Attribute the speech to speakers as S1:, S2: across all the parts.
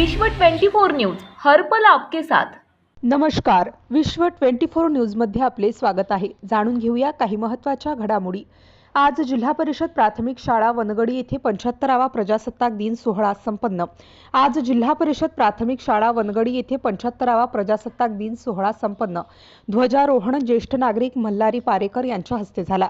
S1: विश्व 24 न्यूज हरपल आपके साथ.
S2: नमस्कार. विश्व 24 न्यूजमध्ये आपले स्वागत आहे. जाणून घेऊया काही महत्त्वाच्या घडामोडी. आज जिल्हा परिषद प्राथमिक शाळा वनगडी येथे पंच्याहत्तरावा प्रजासत्ताक दिन सोहळा संपन्न. आज जिल्हा परिषद प्राथमिक शाळा वनगडी येथे पंच्याहत्तरावा प्रजासत्ताक दिन सोहळा संपन्न. ध्वजारोहण ज्येष्ठ नागरिक मल्हारी पारेकर यांच्या हस्ते झाला.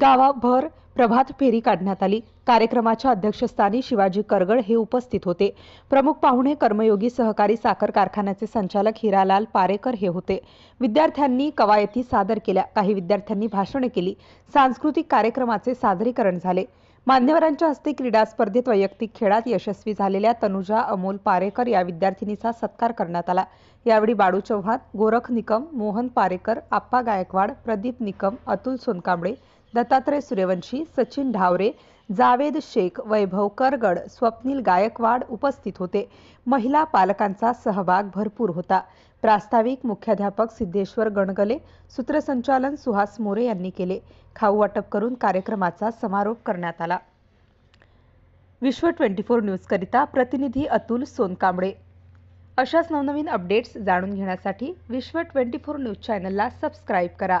S2: गावाभर प्रभात फेरी काढण्यात आली. कार्यक्रमाच्या अध्यक्षस्थानी शिवाजी करगड हे उपस्थित होते. प्रमुख पाहुणे कर्मयोगी सहकारी साखर कारखान्याचे संचालक हिरालाल पारेकर हे होते. विद्यार्थ्यांनी कवायती सादर केल्या. काही विद्यार्थ्यांनी भाषणे केली. सांस्कृतिक कार्यक्रमाचे सादरीकरण झाले. मान्यवरांच्या हस्ते क्रीडा स्पर्धेत वैयक्तिक खेळात यशस्वी झालेल्या तनुजा अमोल पारेकर या विद्यार्थिनीचा सत्कार करण्यात आला. यावेळी बाळू चव्हाण गोरख निकम मोहन पारेकर आप्पा गायकवाड प्रदीप निकम अतुल सोनकांबळे दत्तात्रय सूर्यवंशी सचिन ढावरे जावेद शेख वैभव करगड स्वप्नील गायकवाड उपस्थित होते. महिला पालकांचा सहभाग भरपूर होता. प्रास्ताविक मुख्याध्यापक सिद्धेश्वर गणगले सूत्रसंचालन सुहास मोरे यांनी केले. खाऊ वाटप करून कार्यक्रमाचा समारोप करण्यात आला. विश्व ट्वेंटी फोर न्यूजकरिता प्रतिनिधी अतुल सोनकांबळे. अशाच नवनवीन अपडेट्स जाणून घेण्यासाठी विश्व ट्वेंटी फोर न्यूज चॅनलला सबस्क्राईब करा.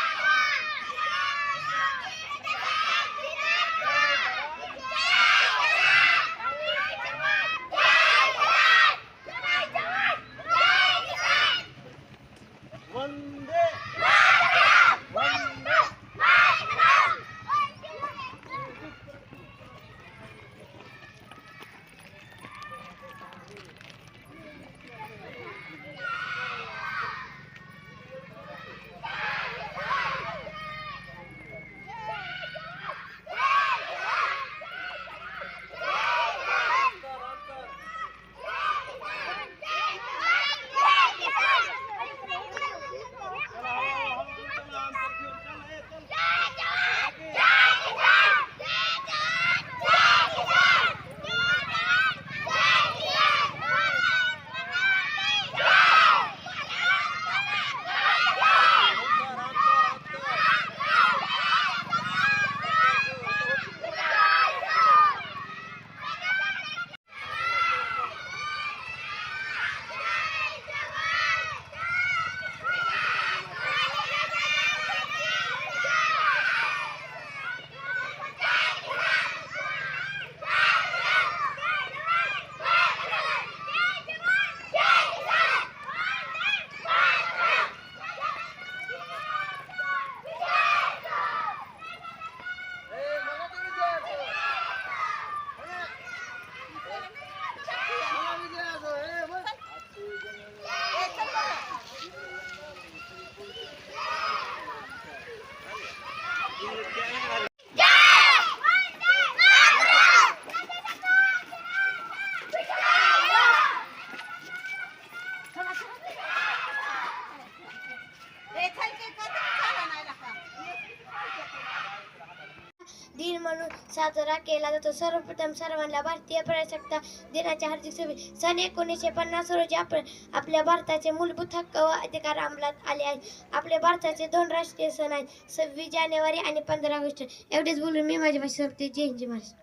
S3: साजरा केला जातो. सर्वप्रथम सर्वांना भारतीय प्रजासत्ता दिनाच्या हार्दिक शुभेच्छा सन एकोणीसशे पन्नास रोजी आपण आपल्या भारताचे मूलभूत हक्क व अधिकार अंमलात आले आहेत. आपल्या भारताचे दोन राष्ट्रीय सण आहेत. सव्वीस जानेवारी आणि पंधरा ऑगस्ट. एवढेच बोलून मी माझी भाषा संपते जय हिंद महाराष्ट्र.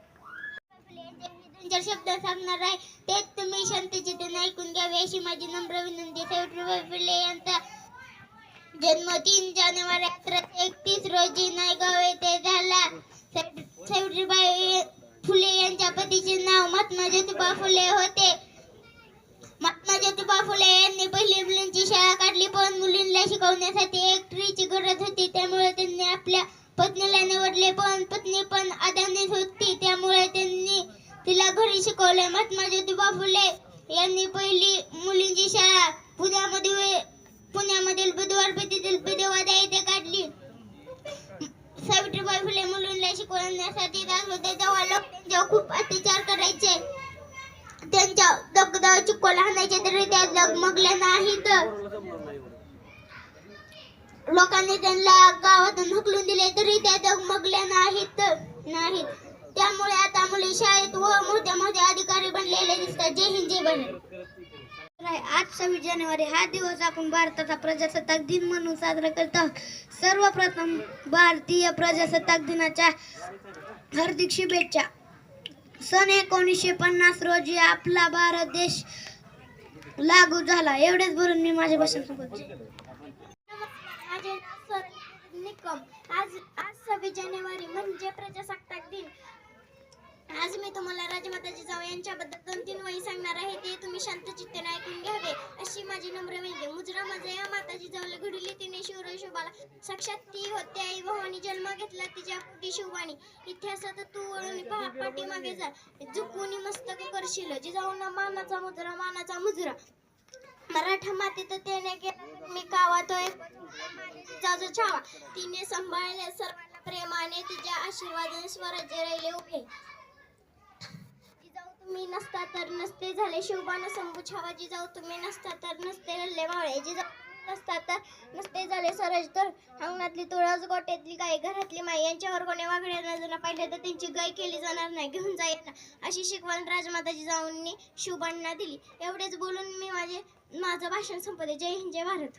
S4: चार शब्द सांगणार आहे ते तुम्ही शांततेने ऐकून घ्यावे अशी माझी नम्र विनंती सावित्रीबाई फुले यांचा जन्म तीन जानेवारी अकराशे एकतीस रोजी नायगाव येथे झाला. सावित्रीबाई फुले यांच्या पतीचे नाव महात्मा ज्योतिबा फुले होते. महात्मा ज्योतिबा फुले यांनी पहिली मुलींची शाळा काढली पण मुलींना शिकवण्यासाठी एक ट्रीची गरज होती. त्यामुळे त्यांनी आपल्या पत्नीला निवडले पण पत्नी पण आदानीच होती. त्यामुळे त्यांनी तिला घरी शिकवले. महात्मा ज्योतिबा फुले यांनी पहिली मुलींची शाळा पुण्यामध्ये पुण्यामधील बुधवार पेठेतील बुधवादा येथे काढली. सावित्रीबाई फुले मुलींना शिकवण्यासाठी जात होते तेव्हा लोक खूप अत्याचार करायचे. त्यांच्या दगदा चिकोला हाणायचे तरी त्या डगमगल्या नाहीत. लोकांनी त्यांना गावातून हुकलून दिले तरी त्या डगमगल्या नाहीत नाहीत. त्यामुळे आता मुली शाळेत व मोठ्या मोठ्या अधिकारी बनलेले दिसतात. जय हिंद जय भारत.
S3: आहे. आज सव्वीस जानेवारी हा दिवस आपण भारताचा प्रजासत्ताक दिन म्हणून साजरा करत आहोत. सर्वप्रथम भारतीय प्रजासत्ताक दिनाच्या हार्दिक शुभेच्छा. सन एकोणीसशे पन्नास रोजी आपला भारत देश लागू झाला. एवढेच भरून मी माझे भाषण
S4: निकम. आज आज सव्वीस जानेवारी म्हणजे प्रजासत्ताक आज मी तुम्हाला राजमाताजी जाव यांच्याबद्दल दोन तीन वही सांगणार आहे. ते तुम्ही शांत चित्तेने ऐकून घ्यावे. अशी माझी नम्र विनंती मुजरा माझा या माताजी जिजाऊला घडली. तिने शिवरशोभाला साक्षात ती होते. आई भवानी जन्म घेतला. तिच्या पोटी शिववाणी इतिहासात तू वळून पहा. पाठीमागे जा. झुकून मस्तक करशील. जिजाऊना मानाचा मुजरा मानाचा मुजरा. मराठा मातीत त्याने केला. मी कावा तो एक छावा. तिने सांभाळले सर्वांना प्रेमाने. तिच्या आशीर्वादाने स्वराज्य राहिले उभे. जिजाऊ नसता तर नसते झाले शिवबान शंभू छावाजी जाऊ तुम्ही नसता तर नसते लल्ले मावळे जिजाऊ नसता तर नसते झाले सरज तर. अंगणातली तुळस गोट्यातली गाय घरातली माई यांच्यावर कोणी वागड्या नजर पाहिलं तर त्यांची गाय केली जाणार नाही. घेऊन जायला अशी शिकवण राजमाताजी जाऊंनी शिवबांना दिली. एवढेच बोलून मी माझे माझं भाषण संपवते. जय हिंद जय भारत.